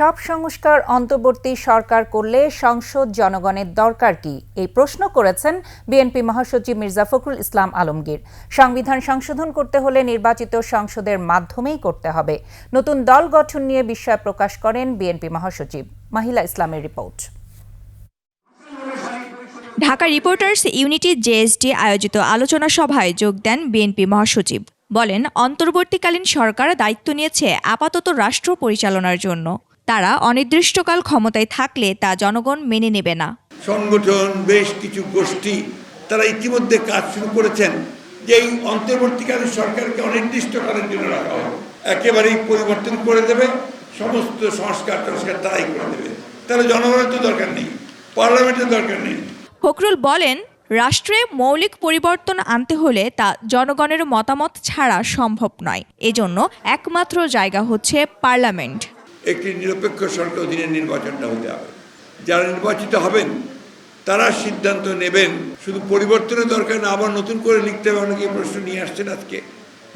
সব সংস্কার অন্তর্বর্তী সরকার করলে সংসদ জনগণের দরকার কি? এই প্রশ্ন করেছেন বিএনপি মহাসচিব মির্জা ফখরুল ইসলাম আলমগীর। সংবিধান সংশোধন করতে হলে নির্বাচিত সংসদের মাধ্যমেই করতে হবে। নতুন দল গঠন নিয়ে বিস্ময় প্রকাশ করেন বিএনপি মহাসচিব। মাহিলা ইসলামের report. Dhaka reporters unity JSD আয়োজিত আলোচনা সভায় যোগ দেন বিএনপি মহাসচিব। বলেন, অন্তর্বর্তীকালীন সরকার দায়িত্ব নিয়েছে আপাতত রাষ্ট্র পরিচালনার জন্য। তারা অনির্দিষ্টকাল ক্ষমতায় থাকলে তা জনগণ মেনে নেবে না। সংগঠন বেশ কিছু গোষ্ঠী তারা ইতিমধ্যে কাজ শুরু করেছেন যে এই অন্তর্বর্তীকালীন সরকারকে অনির্দিষ্টকালের জন্য রাখা হবে একেবারেই পরিবর্তন করে দেবে সমস্ত সংস্কার টংস্কার তারাই করে দেবে। তাহলে জনগণের তো দরকার নেই পার্লামেন্টের দরকার নেই। ফখরুল বলেন রাষ্ট্রে মৌলিক পরিবর্তন আনতে হলে তা জনগণের মতামত ছাড়া সম্ভব নয়। এজন্য একমাত্র জায়গা হচ্ছে পার্লামেন্ট। একটি নিরপেক্ষ সরকার অধীনে নির্বাচনটা হতে হবে। যারা নির্বাচিত হবেন তারা সিদ্ধান্ত নেবেন। শুধু পরিবর্তনের দরকার না আবার নতুন করে লিখতে হবে। অনেকে প্রশ্ন নিয়ে আসছেন আজকে।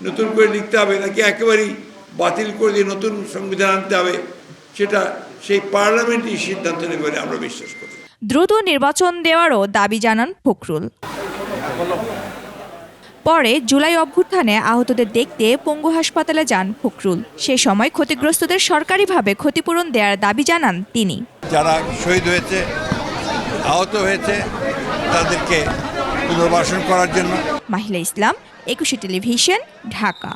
নতুন করে লিখতে হবে নাকি একেবারেই বাতিল করে দিয়ে নতুন সংবিধান আনতে হবে সেটা সেই পার্লামেন্টই সিদ্ধান্ত নেবে বলে আমরা বিশ্বাস করি। দ্রুত নির্বাচন দেওয়ারও দাবি জানান ফখরুল। পরে জুলাই অভ্যুত্থানে আহতদের দেখতে পঙ্গু হাসপাতালে যান ফখরুল। সে সময় ক্ষতিগ্রস্তদের সরকারিভাবে ক্ষতিপূরণ দেওয়ার দাবি জানান তিনি। যারা শহীদ হয়েছে আহত হয়েছে তাদেরকে পুনর্বাসন করার জন্য। মাহিলা ইসলাম একুশে টেলিভিশন ঢাকা।